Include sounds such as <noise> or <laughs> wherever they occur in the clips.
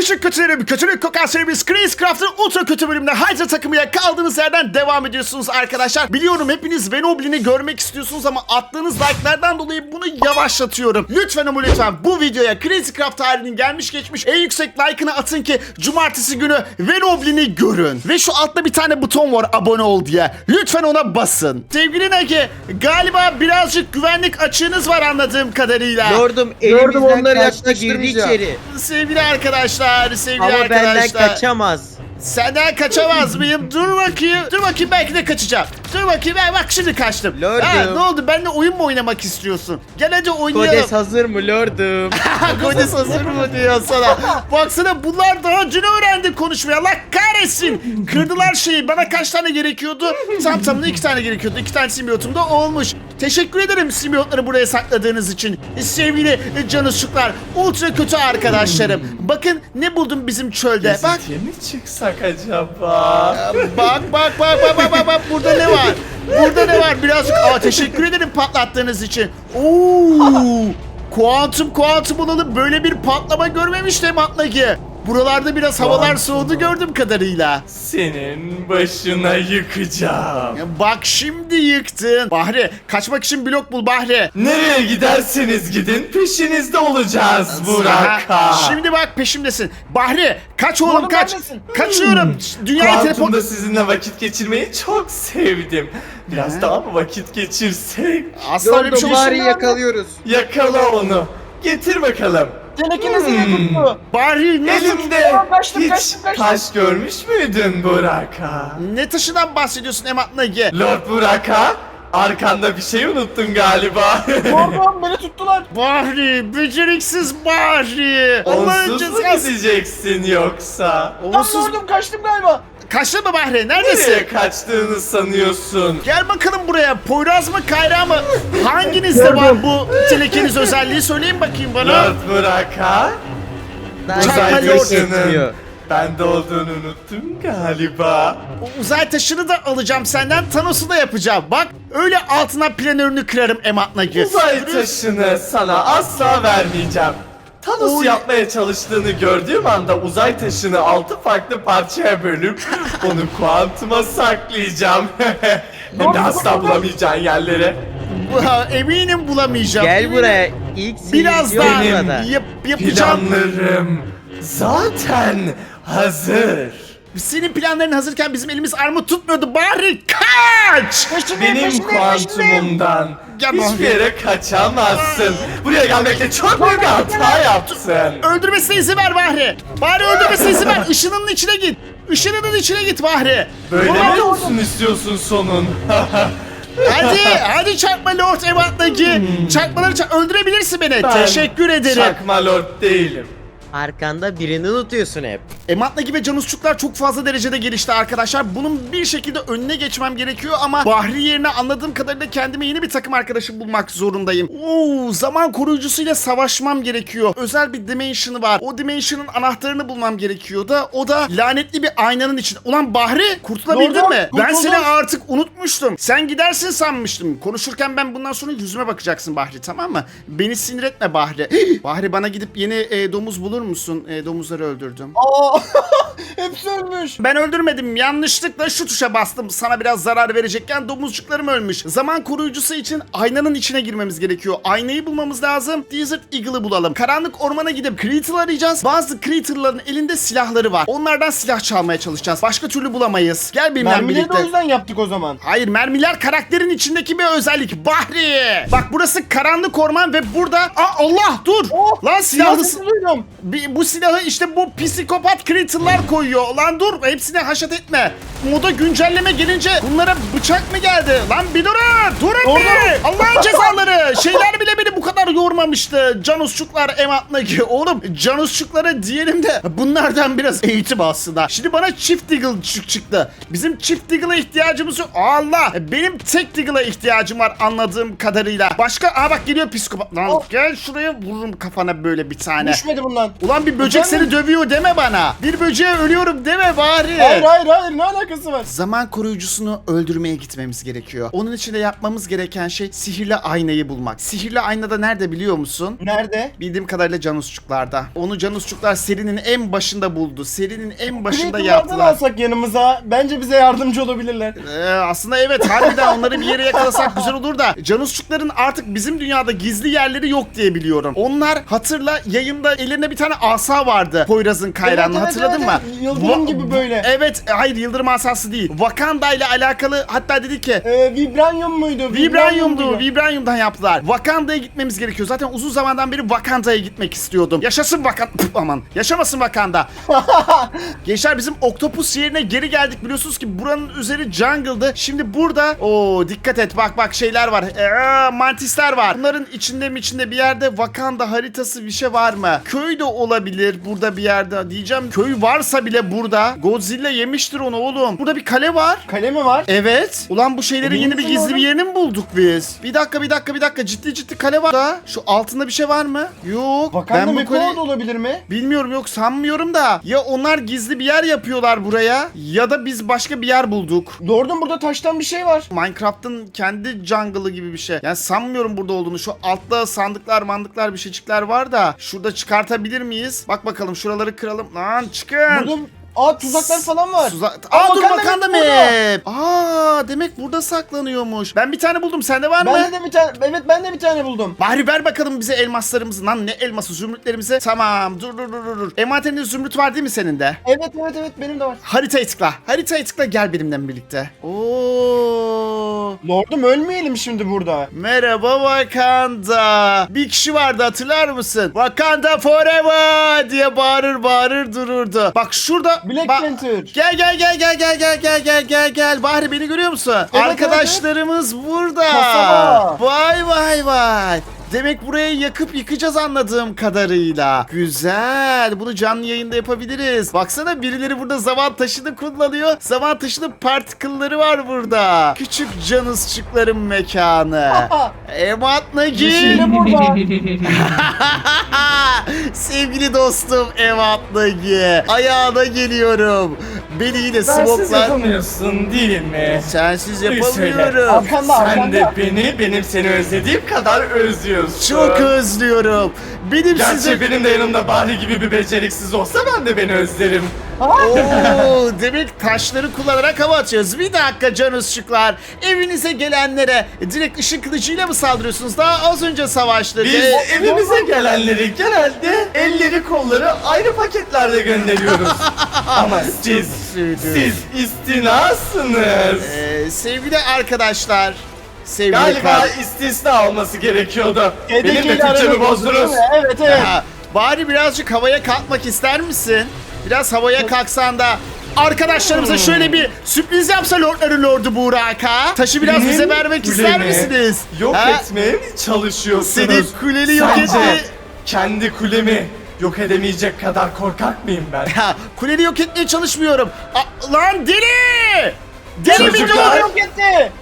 Küçük kötülerim, kötülük kokan serimiz Crazycraft'ın ultra kötü bölümünde Hydra takımıyla kaldığınız yerden devam ediyorsunuz arkadaşlar. Biliyorum hepiniz Venoblin'i görmek istiyorsunuz ama attığınız like'lardan dolayı bunu yavaşlatıyorum. Lütfen ama lütfen bu videoya Crazycraft tarihinin gelmiş geçmiş en yüksek like'ını atın ki cumartesi günü Venoblin'i görün. Ve şu altta bir tane buton var abone ol diye. Lütfen ona basın. Sevgili Nagi galiba birazcık güvenlik açığınız var anladığım kadarıyla. Lordum Gördüm, elimizden onları kaçtı girdi yaklaştırmayacağım. içeri. Sevgili arkadaşlar, sevgili Ama benden arkadaşlar. kaçamaz. Senden kaçamaz mıyım? Dur bakayım. Dur bakayım belki de kaçacağım. Dur bakayım ben bak şimdi kaçtım. Lordum. Ha, ne oldu? Benimle oyun mu oynamak istiyorsun? Gel hadi oynayalım. Kodes hazır mı lordum? <laughs> Kodes hazır mı diyor sana. Baksana bunlar daha dün öğrendi konuşmayı. Allah kahretsin. Kırdılar şeyi. Bana kaç tane gerekiyordu? Tam tamına iki tane gerekiyordu. İki tane simbiyotum da olmuş. Teşekkür ederim simbiyotları buraya sakladığınız için. Sevgili canusçuklar, ultra kötü arkadaşlarım. Bakın ne buldum bizim çölde. Bak Gezintiye mi çıksak acaba? Bak bak bak bak bak bak bak burada ne var? Burada ne var? Birazcık aa teşekkür ederim patlattığınız için. Oo! <laughs> Kuantum kuantum olalım böyle bir patlama görmemiştim Atlaki. Buralarda biraz havalar soğudu gördüğüm kadarıyla. Senin başına yıkacağım. Bak şimdi yıktın. Bahri kaçmak için blok bul Bahri. Nereye giderseniz gidin peşinizde olacağız Burak'a. Ha, Şimdi bak peşimdesin. Bahri kaç oğlum Oğlum kaç. neredesin? Kaçıyorum. Dünyaya teleport... Kuantumda sizinle vakit geçirmeyi çok sevdim. Biraz daha mı vakit geçirsek? Asla öyle bir Lordum şey bari yakalıyoruz. Yakala onu. Getir bakalım. Tenekinizi Hmm. tuttu. Bahri ne, Elimde Tamam, kaçtım, hiç kaçtım, kaçtım. taş görmüş müydün Burak'a? ne taşından bahsediyorsun Emat Nagi? Lord Burak'a arkanda bir şey unuttun galiba. <laughs> Lordum beni tuttular. Bahri, beceriksiz Bahri. Allah'ın Onsuz mu cezası. gideceksin yoksa? Lan Onsuz... lordum kaçtım galiba. Kaçtı mı Bahri? Nereye Neredesin? kaçtığını sanıyorsun? Gel bakalım buraya. Poyraz mı Kayra mı? Hanginizde var bu telekeniz özelliği? Söyleyin bakayım bana. Lord Burak'a Daha Çakma uzay lord taşının bende olduğunu unuttun galiba. O uzay taşını da alacağım senden. Thanos'u da yapacağım. Bak öyle altına planörünü kırarım Emat Nagi. Uzay taşını sana asla vermeyeceğim. Thanos Oy. yapmaya çalıştığını gördüğüm anda uzay taşını altı farklı parçaya bölüp onu kuantuma saklayacağım. <laughs> Hem de asla bulamayacağın yerlere. Ha, Eminim bulamayacağım. Gel Eminim. buraya. İlk Biraz daha burada. yap, yapacağım. Planlarım zaten hazır. Senin planların hazırken bizim elimiz armut tutmuyordu. Bari kaç! Peşindeyim Benim peşindeyim. kuantumumdan Gel hiçbir yere kaçamazsın. Buraya gelmekle çok büyük bir hata yaptın. Öldürmesine izin ver Bahri. Bahri öldürmesine izin ver. Işınının içine git. Işınının içine git Bahri. Böyle Ulan, mi olsun istiyorsun sonun? <laughs> Hadi, hadi çarpma Lord Evat'taki. Çarpmaları çarp. Öldürebilirsin beni. Ben Teşekkür ederim. Çakma lord değilim. Arkanda birini unutuyorsun hep. Emat'la ve Canusçuklar çok fazla derecede gelişti arkadaşlar. Bunun bir şekilde önüne geçmem gerekiyor ama Bahri yerine anladığım kadarıyla kendime yeni bir takım arkadaşı bulmak zorundayım. Oo, zaman koruyucusuyla savaşmam gerekiyor. Özel bir dimension'ı var. O dimension'ın anahtarını bulmam gerekiyor da o da lanetli bir aynanın içinde. Ulan Bahri kurtulabildin mi? Ben seni artık unutmuştum. Sen gidersin sanmıştım. Konuşurken ben bundan sonra yüzüme bakacaksın Bahri tamam mı? Beni sinir etme Bahri. <gasps> Bahri bana gidip yeni e, domuz bulur musun? E, domuzları öldürdüm. Aa, <laughs> hepsi ölmüş. Ben öldürmedim. Yanlışlıkla şu tuşa bastım. Sana biraz zarar verecekken domuzcuklarım ölmüş. Zaman koruyucusu için aynanın içine girmemiz gerekiyor. Aynayı bulmamız lazım. Desert Eagle'ı bulalım. Karanlık ormana gidip Creature arayacağız. Bazı Creature'ların elinde silahları var. Onlardan silah çalmaya çalışacağız. Başka türlü bulamayız. Gel benimle Mermileri de o birlikte. yüzden yaptık o zaman. Hayır mermiler karakterin içindeki bir özellik. Bahri. Bak burası karanlık orman ve burada... Aa Allah dur. Oh, Lan silahlı... Bir- bu silahı işte bu psikopat creature'lar koyuyor. Lan dur hepsine haşat etme. Moda güncelleme gelince bunlara bıçak mı geldi? Lan bir durun. Durun Orada. bir. Allah'ın <laughs> cezaları. Şeyler bile beni bu kadar yormamıştı. Canusçuklar ematnaki. Oğlum canusçuklara diyelim de bunlardan biraz eğitim aslında. Şimdi bana çift çık çıktı. Bizim çift deagle'a ihtiyacımız yok. Allah. Benim tek deagle'a ihtiyacım var anladığım kadarıyla. Başka aa bak geliyor psikopat. Lan Oh. gel şuraya vururum kafana böyle bir tane. Düşmedi bundan. Ulan bir böcek Efendim? seni dövüyor deme bana. Bir böceğe ölüyorum deme bari. Hayır hayır hayır ne alakası var? Zaman koruyucusunu öldürmeye gitmemiz gerekiyor. Onun için de yapmamız gereken şey sihirli aynayı bulmak. Sihirli ayna da nerede biliyor musun? Nerede? Bildiğim kadarıyla Canusçuklar'da. Onu Canusçuklar serinin en başında buldu. Serinin en başında Creeper'lardan yaptılar. alsak yanımıza bence bize yardımcı olabilirler. Ee, aslında evet harbiden onları bir yere yakalasak güzel olur da Canusçukların artık bizim dünyada gizli yerleri yok diye biliyorum. Onlar hatırla yayında ellerinde bir tane asa vardı Poyraz'ın kayrağını Evet, hatırladın evet, mı? evet. Yıldırım gibi böyle. Evet hayır yıldırım asası değil. Wakanda ile alakalı hatta dedi ki Ee, vibranium muydu? Vibranium'du. muydu? Vibranium'dan yaptılar. Wakanda'ya gitmemiz gerekiyor. Zaten uzun zamandan beri Wakanda'ya gitmek istiyordum. Yaşasın Wakanda. Püf, aman. Yaşamasın Wakanda. <laughs> Gençler bizim Octopus yerine geri geldik. Biliyorsunuz ki buranın üzeri jungle'dı. Şimdi burada o dikkat et bak bak şeyler var. Ee, mantisler var. Bunların içinde mi içinde bir yerde Wakanda haritası bir şey var mı? Köy de olabilir burada bir yerde. Diyeceğim köy varsa bile burada. Godzilla yemiştir onu oğlum. Burada bir kale var. Kale mi var? Evet. Ulan bu şeylerin Emin yeni bir misin gizli bir oğlum? yerini mi bulduk biz? Bir dakika bir dakika bir dakika ciddi ciddi kale var da. Şu altında bir şey var mı? Yok. Wakanda ben bu Mekoğlu kale... da olabilir mi? Bilmiyorum yok sanmıyorum da. Ya onlar gizli bir yer yapıyorlar buraya ya da biz başka bir yer bulduk. Lordum burada taştan bir şey var. Minecraft'ın kendi jungle'ı gibi bir şey. Yani sanmıyorum burada olduğunu. Şu altta sandıklar mandıklar bir şeycikler var da. Şurada çıkartabilir miyiz? Bak bakalım şuraları kıralım. Lan çıkın. Burada aa tuzaklar falan var. Suza- Aa, dur Wakanda Wakanda map map. Aa demek burada saklanıyormuş. Ben bir tane buldum. Sende var mı? Ben de bir tane evet ben de bir tane buldum. Bari ver bakalım bize elmaslarımızı. Lan ne elması zümrütlerimizi. Tamam dur dur dur dur, dur. Envanterinde zümrüt var değil mi senin de? Evet evet evet benim de var. Haritayı tıkla. Haritayı tıkla gel benimle birlikte. Oo. Lordum ölmeyelim şimdi burada. Merhaba Wakanda. Bir kişi vardı hatırlar mısın? Wakanda forever diye bağırır bağırır dururdu. Bak şurada. Black bak- Panther. Gel gel gel gel gel gel gel gel gel gel. Bahri beni görüyor musun? evet, Arkadaşlarımız burada. Kasaba. Vay vay vay. Demek burayı yakıp yıkacağız anladığım kadarıyla. Güzel. Bunu canlı yayında yapabiliriz. Baksana birileri burada zaman taşını kullanıyor. Zaman taşının partikılları var burada. Küçük canısçıkların mekanı. <laughs> Emat Nagi. Yeşili burada. <laughs> Sevgili dostum Emat Nagi. Ayağına geliyorum. Beni yine Sensiz smoklar. yapamıyorsun değil mi? Sensiz söyle. yapamıyorum. Arkanda Sen arkanda. de beni, benim seni özlediğim kadar özlüyorsun. Çok özlüyorum. Benim Gerçi size... benim de yanımda Bahri gibi bir beceriksiz olsa ben de beni özlerim. <laughs> Oo, demek taşları kullanarak hava atıyoruz. Bir dakika canusçuklar. Evinize gelenlere direkt ışın kılıcıyla mı saldırıyorsunuz? Daha az önce savaştık. Biz Ee, evimize gelenleri genelde elleri kolları ayrı paketlerde gönderiyoruz. <laughs> Ama siz, siz istinasınız. Ee, sevgili arkadaşlar. Sevgili Galiba kar- istisna olması gerekiyordu. Benim de Türkçemi bozdunuz? Evet evet. Ya, bari birazcık havaya kalkmak ister misin? Biraz havaya kalksan da arkadaşlarımıza şöyle bir sürpriz yapsa Lordların Lordu Burak'a. Taşı biraz bize Benim vermek ister kulemi misiniz? Yok Ha? etmeye mi çalışıyorsunuz? Senin kuleni yok Sence etmeye- kendi kulemi yok edemeyecek kadar korkak mıyım ben? Ha, kuleni yok etmeye çalışmıyorum. A- lan deli! Deli bir Çocuklar! Yok etti.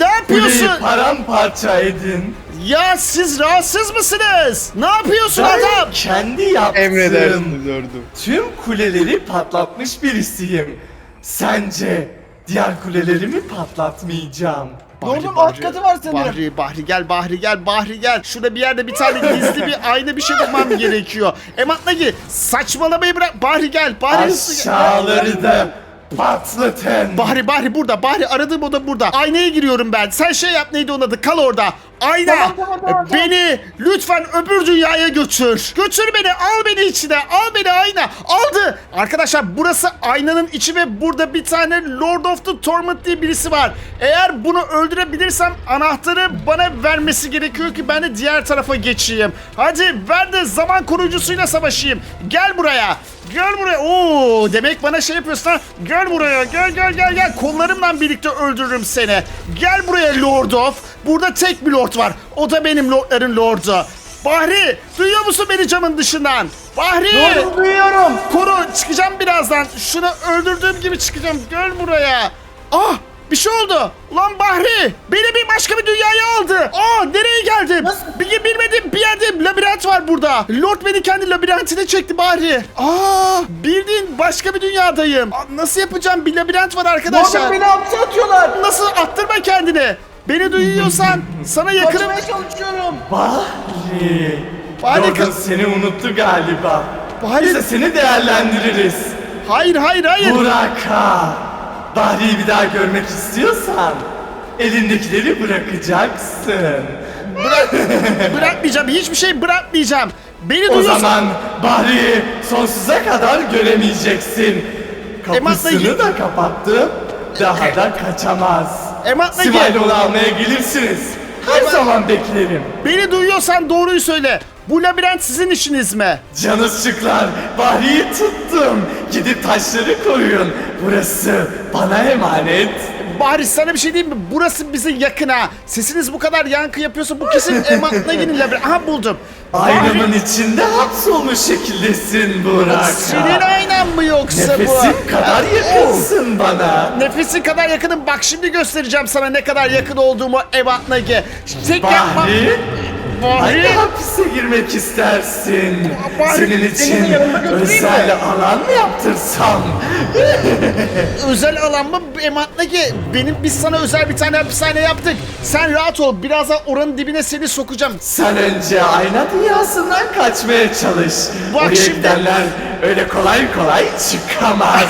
Ne yapıyorsun? Kuleyi paramparça edin. Ya siz rahatsız mısınız? Ne yapıyorsun Ben adam? kendi yaptığım lordum. tüm kuleleri patlatmış birisiyim. Sence diğer kulelerimi patlatmayacağım. Lordum alt katı var sanırım. Bahri, Bahri gel, Bahri gel, Bahri gel. Şurada bir yerde bir tane gizli bir ayna bir şey bulmam gerekiyor. Emat Nagi saçmalamayı bırak. Bahri gel, Bahri hızlı gel. Aşağıları da patlatın. Bahri, Bahri burada. Bahri aradığım oda burada. Aynaya giriyorum ben. Sen şey yap neydi onun adı? Kal orada. Ayna. Tamam, tamam, tamam, beni lütfen öbür dünyaya götür. Götür beni. Al beni içine. Al beni ayna. Aldı. Arkadaşlar burası aynanın içi ve burada bir tane Lord of the Torment diye birisi var. Eğer bunu öldürebilirsem anahtarı bana vermesi gerekiyor ki ben de diğer tarafa geçeyim. Hadi ver de zaman koruyucusuyla savaşayım. Gel buraya. Gel buraya. Oo, demek bana şey yapıyorsun ha. Gel buraya. Gel gel gel gel. Kollarımla birlikte öldürürüm seni. Gel buraya Lord of. Burada tek bir lord var. O da benim lordların lordu. Bahri, duyuyor musun beni camın dışından? Bahri! Lordum duyuyorum. Koru, çıkacağım birazdan. Şunu öldürdüğüm gibi çıkacağım. Gel buraya. Ah, Bir şey oldu. Ulan Bahri beni bir başka bir dünyaya aldı. Aa nereye geldim? Nasıl? Bir bilmediğim bir yerde labirent var burada. Lord beni kendi labirentine çekti Bahri. Aa bildiğin başka bir dünyadayım. Aa, nasıl yapacağım? Bir labirent var arkadaşlar. Lordum beni hapse atıyorlar. Nasıl attırma kendini. Beni duyuyorsan sana yakınım. Kaçmaya çalışıyorum. Bahri. Bahri Lord'un seni unuttu galiba. Bahri- Biz de seni değerlendiririz. Hayır hayır hayır. Buraka. Bahri'yi bir daha görmek istiyorsan elindekileri bırakacaksın. Bırakmayacağım. Hiçbir şey bırakmayacağım. Beni O duyuyorsan. zaman Bahri'yi sonsuza kadar göremeyeceksin. Emat'la Kapısını da kapattım. Daha da kaçamaz. Emat'la Sibel'i git. onu almaya gelirsiniz. Her Emat- zaman beklerim. Beni duyuyorsan doğruyu söyle. Bu labirent sizin işiniz mi? Canısçıklar, Bahri'yi tuttum. Gidip taşları koyun. Burası bana emanet. Bari sana bir şey diyeyim mi? Burası bize yakın ha. Sesiniz bu kadar yankı yapıyorsa bu kesin <laughs> Emat'la gidin labirent. Aha buldum. Aynamın içinde hapsolmuş şekildesin Burak. Senin aynan mı yoksa bu? Nefesim kadar yakınsın bana. Nefesi kadar yakınım. Bak şimdi göstereceğim sana ne kadar yakın olduğumu Evat Nagi. Tek yapma. Bahri, Hangi hapise girmek istersin? Senin seni için özel alan mı yaptırsam? <laughs> Özel alan mı Emat Nagi? Benim biz sana özel bir tane hapishane yaptık. Sen rahat ol. Birazdan oranın dibine seni sokacağım. Sen önce ayna dünyasından kaçmaya çalış. Bak Oraya şimdi- gidenler öyle kolay kolay çıkamaz.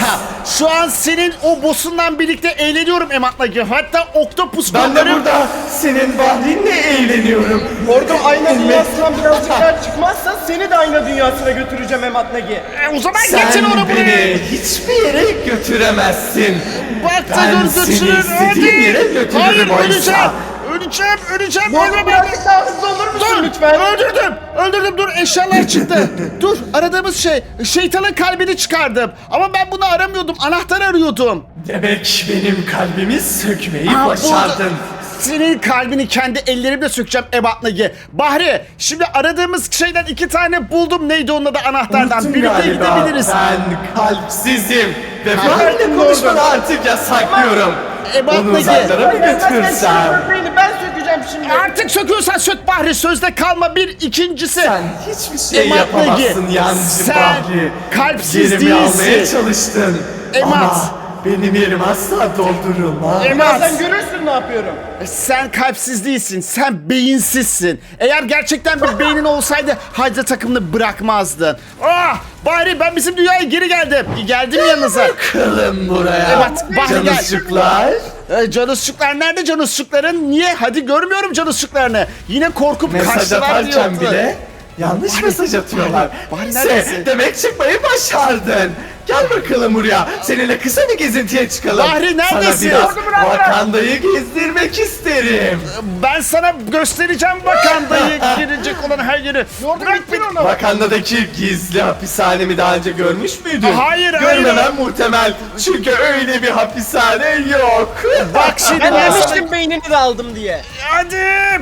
Şu an senin o boss'undan birlikte eğleniyorum Emat Nagi. Hatta oktopus ben de burada senin Bahri'nle eğleniyorum. Lordum ayna dünyasından birazcık daha çıkmazsan seni de ayna dünyasına götüreceğim Emat Nagi. E, o zaman Sen getir onu buraya. beni hiçbir yere götüremezsin. Bak da Ben seni götürün. istediğim yere götürürüm Hayır oysa. öleceğim. Öleceğim, öleceğim. Lordum Ölme birazcık daha hızlı olur musun Dur, lütfen? öldürdüm. Öldürdüm. Dur, eşyalar <laughs> çıktı. dur, aradığımız şey, şeytanın kalbini çıkardım. Ama ben bunu aramıyordum, anahtar arıyordum. Demek benim kalbimi sökmeyi Aa, başardın. burada. Senin kalbini kendi ellerimle sökeceğim Ebat Nagi. Bahri, şimdi aradığımız şeyden iki tane buldum. Neydi onun adı anahtardan? Unuttum Birlikte galiba. gidebiliriz. Ben kalpsizim. Ve benimle konuşmanı artık yasaklıyorum. Ebat Onu Nagi. uzaklara mı Ben, götürsem? sökeceğim şimdi. Artık söküyorsan sök Bahri. Sözde kalma bir. ikincisi. Sen hiçbir şey Emat yapamazsın Nagi, yancı sen Bahri. kalpsiz Yerimi almaya değilsin. çalıştın. Emat. Ama benim yerim asla doldurulmaz. Emat. Birazdan görürsün ne yapıyorum. Sen kalpsiz değilsin. Sen beyinsizsin. Eğer gerçekten bir beynin olsaydı Hydra takımını bırakmazdın. Ah! Bari ben bizim dünyaya geri geldim. Geldim yanınıza. Bakalım buraya. Evet, Bahri gel. Canısçıklar. Ee, canısçıklar nerede canısçıkların? Niye? Hadi görmüyorum canısçıklarını. Yine korkup Mesaj kaçtılar atarken diyordu. bile yanlış mesaj atıyorlar. Bahri Neyse, neredesin? demek çıkmayı başardın. Gel bakalım buraya. Seninle kısa bir gezintiye çıkalım. Bahri, neredesin? Sana biraz. Wakanda'yı gezdirmek isterim. Ben sana göstereceğim Wakanda'yı <laughs> girecek olan her yeri. Bırak beni. onu. Wakanda'daki gizli hapishanemi daha önce görmüş müydün? Hayır, hayır. Görmemen muhtemel. Çünkü öyle bir hapishane yok. Bak şimdi Ben demiştim beynini de aldım diye. Hadi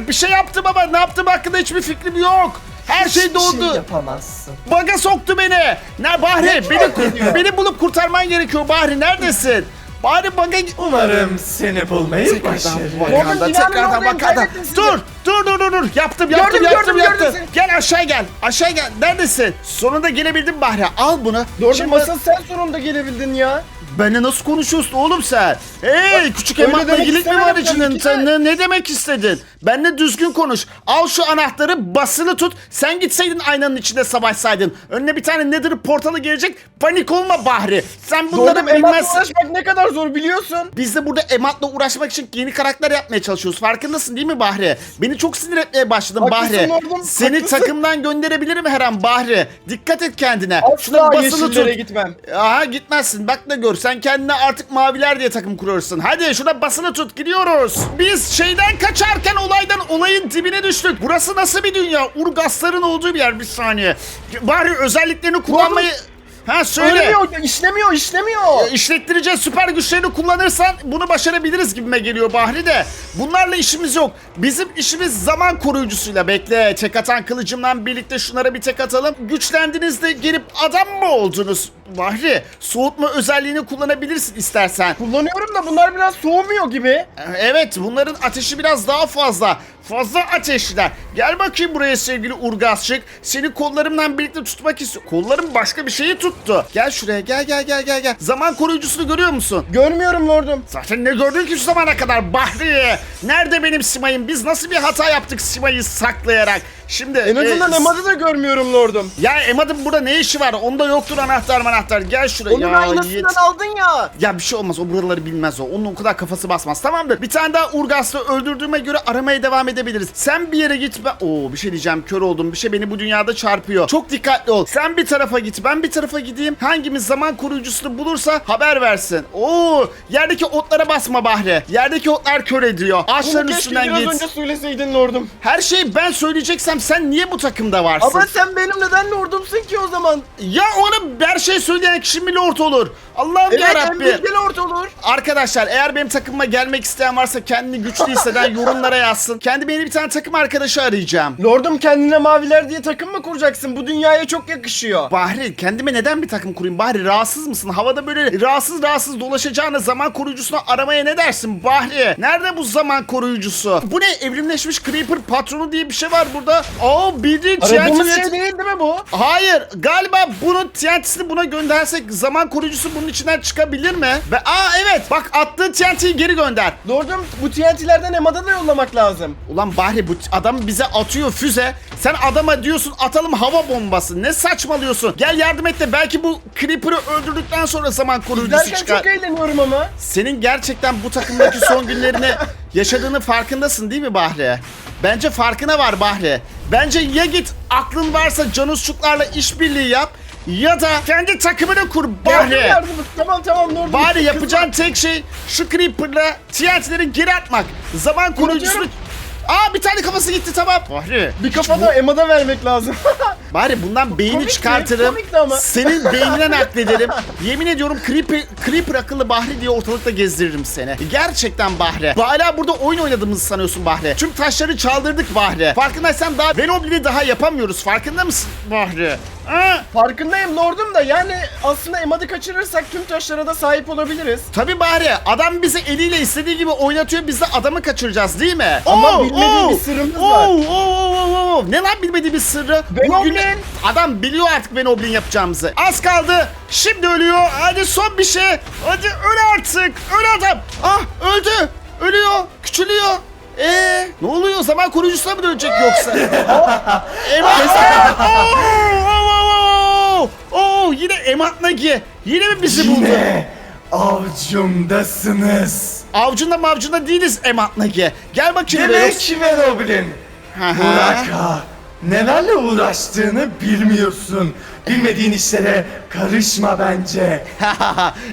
bir şey yaptım ama ne yaptım hakkında hiçbir fikrim yok. Her şey Hiçbir şey doğdu. yapamazsın. Baga soktu beni. Ne Bahri beni <laughs> beni bulup kurtarman gerekiyor Bahri neredesin? Bahri baga Umarım seni bulmayı başarırım. Tekrardan kaybettim sizi. Dur dur dur dur dur yaptım yaptım Gördüm, yaptım gördüm, yaptım. gördüm Gel aşağı gel aşağı gel neredesin? Sonunda gelebildin Bahri al bunu. Lordum Şimdi asıl sen sonunda gelebildin ya. benimle nasıl konuşuyorsun oğlum sen? Hey küçük öyle ematla demek mi var istemedim içinde? tabii ki Sen de. ne, ne demek istedin? Benle düzgün konuş. Al şu anahtarı basılı tut. Sen gitseydin aynanın içinde savaşsaydın. Önüne bir tane Nether portalı gelecek. Panik olma Bahri. Sen bunları Lordum Emat'la bilmezsin. uğraşmak ne kadar zor biliyorsun. Biz de burada Emat'la uğraşmak için yeni karakter yapmaya çalışıyoruz. Farkındasın değil mi Bahri? Beni çok sinir etmeye başladın Haklısın Bahri. oğlum, Seni haklısın. takımdan gönderebilirim her an Bahri. Dikkat et kendine. Asla basılı yeşillere gitmem. Aha gitmezsin. Bak da gör. Sen kendine artık maviler diye takım kuruyorsun. Hadi şuna basını tut. Gidiyoruz. Biz şeyden kaçarken olaydan olayın dibine düştük. Burası nasıl bir dünya? Urgasların olduğu bir yer. Bir saniye. Bahri özelliklerini kullanmayı... Ha söyle. Ölmüyor, işlemiyor, işlemiyor. İşlettireceğiz süper güçlerini kullanırsan bunu başarabiliriz gibime geliyor Bahri de. Bunlarla işimiz yok. Bizim işimiz zaman koruyucusuyla. Bekle tek atan kılıcımla birlikte şunlara bir tek atalım. Güçlendiniz de gelip adam mı oldunuz? Bahri soğutma özelliğini kullanabilirsin istersen. Kullanıyorum da bunlar biraz soğumuyor gibi. Evet bunların ateşi biraz daha fazla. Fazla ateşliler. Gel bakayım buraya sevgili Urgazçık. Seni kollarımdan birlikte tutmak istiyorum. Kollarım başka bir şeyi tuttu. Gel şuraya gel gel gel gel gel. Zaman koruyucusunu görüyor musun? Görmüyorum lordum. Zaten ne gördün ki şu zamana kadar Bahri? Nerede benim Simay'ım? Biz nasıl bir hata yaptık Simay'ı saklayarak? Şimdi En azından e, Emad'ı da görmüyorum lordum. Ya Emad'ın burada ne işi var? Onda yoktur anahtar manahtar. Gel şuraya. Onun ya, aynasından aldın ya. Ya bir şey olmaz o buraları bilmez o. Onun o kadar kafası basmaz. Tamamdır. Bir tane daha Urgas'ta öldürdüğüme göre aramaya devam edebiliriz. Sen bir yere git ben... Oo bir şey diyeceğim kör oldum. Bir şey beni bu dünyada çarpıyor. Çok dikkatli ol. Sen bir tarafa git ben bir tarafa gideyim. Hangimiz zaman koruyucusunu bulursa haber versin. Oo yerdeki otlara basma Bahri. Yerdeki otlar kör ediyor. Bunu Ağaçların keşke üstünden biraz git. önce söyleseydin lordum. Her şeyi ben söyleyeceksem sen niye bu takımda varsın? Ama sen benim neden lordumsun ki o zaman? Ya ona her şey söyleyen kişi mi lord olur? Allah'ım Evet yarabbim. bilge lord olur. Arkadaşlar eğer benim takımıma gelmek isteyen varsa kendini güçlü hisseden <laughs> yorumlara yazsın. Kendi yeni bir tane takım arkadaşı arayacağım. Lordum kendine maviler diye takım mı kuracaksın? Bu dünyaya çok yakışıyor. Bahri kendime neden bir takım kurayım? Bahri rahatsız mısın? Havada böyle rahatsız rahatsız dolaşacağına zaman koruyucusunu aramaya ne dersin Bahri? Nerede bu zaman koruyucusu? Bu ne? Evrimleşmiş Creeper patronu diye bir şey var burada. Aa bildiğin Aradığımız şey değil değil mi bu? Hayır galiba bunun TNT'sini buna göndersek zaman koruyucusu bunun içinden çıkabilir mi? Ve aa evet bak attığın TNT'yi geri gönder. Lordum bu TNT'lerden Emad'a da yollamak lazım. Ulan Bahri bu adam bize atıyor füze. Sen adama diyorsun atalım hava bombası. Ne saçmalıyorsun? Gel yardım et de belki bu Creeper'ı öldürdükten sonra zaman koruyucusu Derken çıkar. çok eğleniyorum ama. Senin gerçekten bu takımdaki son günlerini <laughs> yaşadığını farkındasın değil mi Bahri? Bence farkına var Bahri. Bence ya git aklın varsa canusçuklarla işbirliği yap ya da kendi takımını kur Bahri. yardım. Tamam tamam lordum. Bari yapacağın tek şey şu Creeper'la TNT'leri geri atmak. Zaman koruyucusunu... Aa bir tane kafası gitti tamam. Bahri. Bir kafa da Emad'a vermek lazım. <laughs> Bari bundan beyni Komikti, çıkartırım. komikti ama. Senin <laughs> beynine naklederim. Yemin ediyorum Creeper, Creeper akıllı Bahri diye ortalıkta gezdiririm seni. Gerçekten Bahri. Hala burada oyun oynadığımızı sanıyorsun Bahri. Tüm taşları çaldırdık Bahri. Farkındaysan daha Venoblin'i daha yapamıyoruz. Farkında mısın Bahri? Farkındayım lordum da yani aslında Emad'ı kaçırırsak tüm taşlara da sahip olabiliriz. Tabi Bahri adam bizi eliyle istediği gibi oynatıyor biz de adamı kaçıracağız değil mi? Ama bilmediği bir sırrımız var. Oo, oo, oo, oo. Ne lan bilmediği bir sırrı? Bugün adam biliyor artık Venoblin yapacağımızı. Az kaldı. Şimdi ölüyor. Hadi son bir şey. Hadi öl artık. Öl adam. Ah öldü. Ölüyor. Küçülüyor. Ee, ne oluyor? Zaman koruyucusuna mı dönecek yoksa? <laughs> Oo, yine Emat Nagi. Yine mi bizi buldu? Yine avcumdasınız. Avcunda mavcunda değiliz Emat Nagi. Gel bakayım buraya. Demek ki hı. Buraka. Nelerle uğraştığını bilmiyorsun. Bilmediğin işlere karışma bence.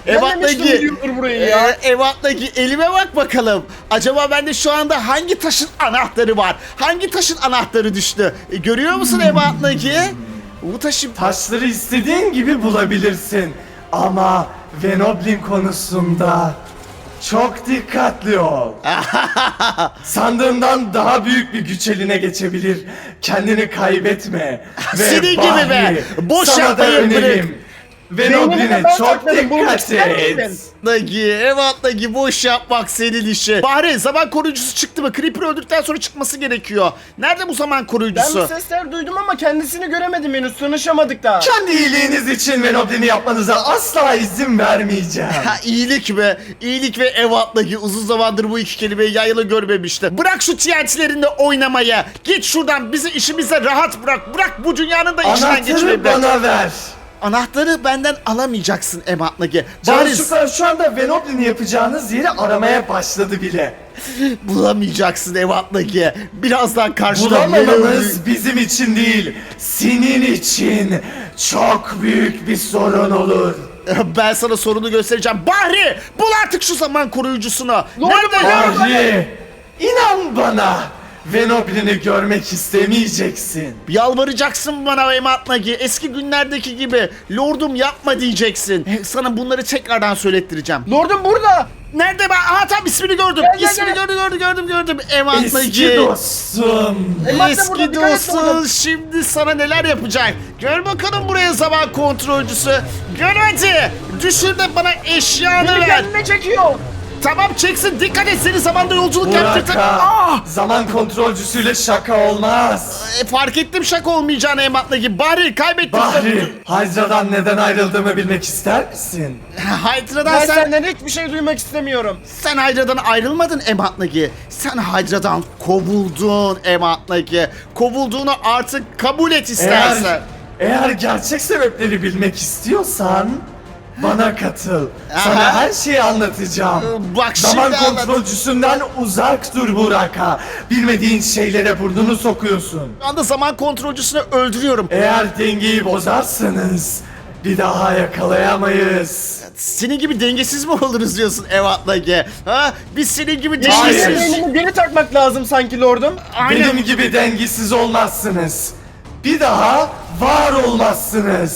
Evat demiştim Nagi. biliyordur burayı ya. Evat Nagi elime bak bakalım. Acaba bende şu anda hangi taşın anahtarı var? Hangi taşın anahtarı düştü? E, görüyor musun Evat Taşı... Taşları istediğin gibi bulabilirsin. Ama Venoblin konusunda çok dikkatli ol. <laughs> Sandığından daha büyük bir güç eline geçebilir. Kendini kaybetme. Ve Senin gibi Bahri, be. Boş sana da yapmayı önerim. Beynini Venoblin'e de ben çok dikkat et. Nagi, Evat Nagi boş yapmak senin işi. Bahri zaman koruyucusu çıktı mı? Creeper öldükten sonra çıkması gerekiyor. Nerede bu zaman Ben koruyucusu? bir sesler duydum ama kendisini göremedim henüz tanışamadık daha. Kendi iyiliğiniz için Venoblin'i yapmanıza asla izin vermeyeceğim. Ha iyilik be. İyilik ve Evat Nagi. Uzun zamandır bu iki kelimeyi yan yana görmemiştim. Bırak şu TNT'lerinle oynamayı. Git şuradan bizi işimize rahat bırak. Bırak bu dünyanın da içinden geçmeyi Anahtarı bırak. bana ver. Anahtarı benden alamayacaksın Emat Nagi. Bari Çalıştıklar şu anda Venoblin'i yapacağınız yeri aramaya başladı bile. bulamayacaksın Nagi. Birazdan karşıda Bulamamanız bizim için değil, senin için çok büyük bir sorun olur. Ben sana sorunu göstereceğim. Bahri bul artık şu zaman koruyucusunu. Nerede? Bahri, inan bana. Venoblin'i görmek istemeyeceksin. Yalvaracaksın bana Emat Nagi. Eski günlerdeki gibi. Lordum yapma diyeceksin. Sana bunları tekrardan söylettireceğim. Lordum burada. Nerede ben? Aha tam ismini gördüm. Gel, gel, ismini gel. gördüm gördüm gördüm gördüm. Eman Eski dostum. Da Eski dikkat et dostun orada. şimdi sana neler yapacak? Gör bakalım buraya zaman kontrolcüsü. Gör hadi. Düşür de bana eşyanı Beni ver. kendine çekiyor. Tamam çeksin dikkat et seni zamanda yolculuk yaptırtın. Buraka. Ah! Zaman kontrolcüsüyle şaka olmaz. E, fark ettim şaka olmayacağını Emat'la gibi. Bari kaybettim. Bahri, Hydra'dan neden ayrıldığımı bilmek ister misin? <laughs> Hydra'dan Ben sen, senden hiçbir şey duymak istemiyorum. sen Hydra'dan ayrılmadın Emat'la Sen Hydra'dan kovuldun Emat'la Kovulduğunu artık kabul et istersen. Eğer, eğer gerçek sebepleri bilmek istiyorsan bana katıl. Aha. Sana her şeyi anlatacağım. Bak Zaman şimdi anladım. kontrolcüsünden uzak dur Buraka. Bilmediğin şeylere burnunu sokuyorsun. Şu anda zaman kontrolcüsünü öldürüyorum. Eğer dengeyi bozarsanız bir daha yakalayamayız. Senin gibi dengesiz mi oluruz diyorsun Evat'la G? Ha? Biz senin gibi Hayır. dengesiz. Beynimi geri takmak lazım sanki lordum. Aynen. Benim gibi dengesiz olmazsınız. Bir daha var olmazsınız.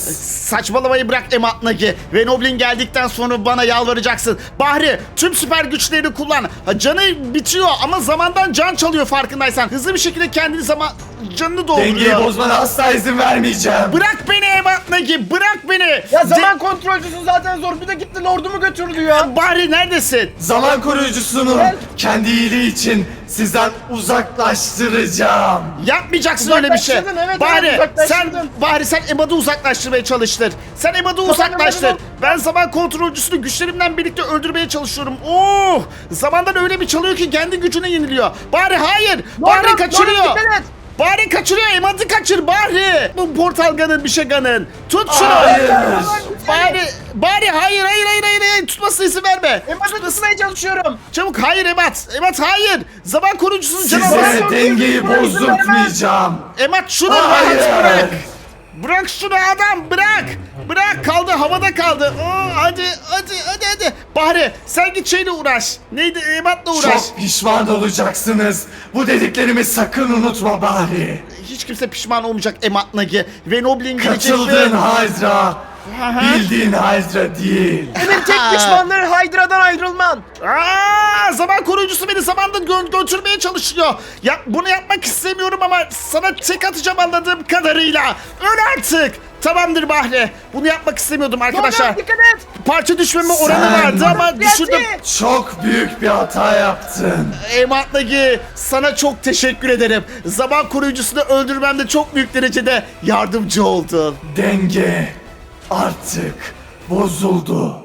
Saçmalamayı bırak Emat Nagi. Ve Noblin geldikten sonra bana yalvaracaksın. Bahri tüm süper güçlerini kullan. Ha, canı bitiyor ama zamandan can çalıyor farkındaysan. Hızlı bir şekilde kendini zaman canını Dengeyi dolduruyor. bozmana asla izin vermeyeceğim. Bırak beni Emat Nagi bırak beni. Ya zaman De- kontrolcüsü zaten zor. Bir de gitti lordumu götürdü ya. Bahri neredesin? Zaman koruyucusunun Gel. kendi iyiliği için sizden uzaklaştıracağım. Yapmayacaksın öyle bir şey. Uzaklaştırdın, evet, Bahri evet, uzaklaştırdın. Sen Bahri sen Emad'ı uzaklaştırmaya çalıştır. Sen Emad'ı uzaklaştır. Emad'ı- Ben zaman kontrolcüsünü güçlerimden birlikte öldürmeye çalışıyorum. Oh! Zamandan öyle bir çalıyor ki kendi gücüne yeniliyor. Bahri hayır. Lordum, kaçırıyor. lordum, dikkat et. Bahri kaçırıyor. Emad'ı kaçır Bahri. Bu portal gun'ın bir şey gun'ın. Tut şunu. Hayır. Bahri, Bahri hayır hayır hayır hayır. hayır. Tutmasına izin verme. Emat'ı tutmaya çalışıyorum. Çabuk hayır Emad. Emad hayır. Zaman koruyucusunun canavarı. Size dengeyi bozdurtmayacağım. Emad şunu Hayır. rahat bırak. Bırak şunu adam bırak. Bırak kaldı havada kaldı. Oo, hadi hadi hadi hadi. Bahri sen git şeyle uğraş. Neydi Emad'la uğraş. Çok pişman olacaksınız. Bu dediklerimi sakın unutma bari. Hiç kimse pişman olmayacak Emad Nagi. Ve Noblin gelecek Katıldığın ve... Bildiğin Hydra değil. Benim tek pişmanları Hydra'dan ayrılman. Aa, zaman koruyucusu beni zamandan gö- götürmeye çalışıyor. Ya bunu yapmak istemiyorum ama sana tek atacağım anladığım kadarıyla. Öl artık. Tamamdır Bahri. Bunu yapmak istemiyordum arkadaşlar. Lordum dikkat et. Parça düşmeme oranı Sen- vardı ama düşürdüm. Çok büyük bir hata yaptın. Emat Nagi sana çok teşekkür ederim. Zaman koruyucusunu öldürmemde çok büyük derecede yardımcı oldun. Denge artık bozuldu.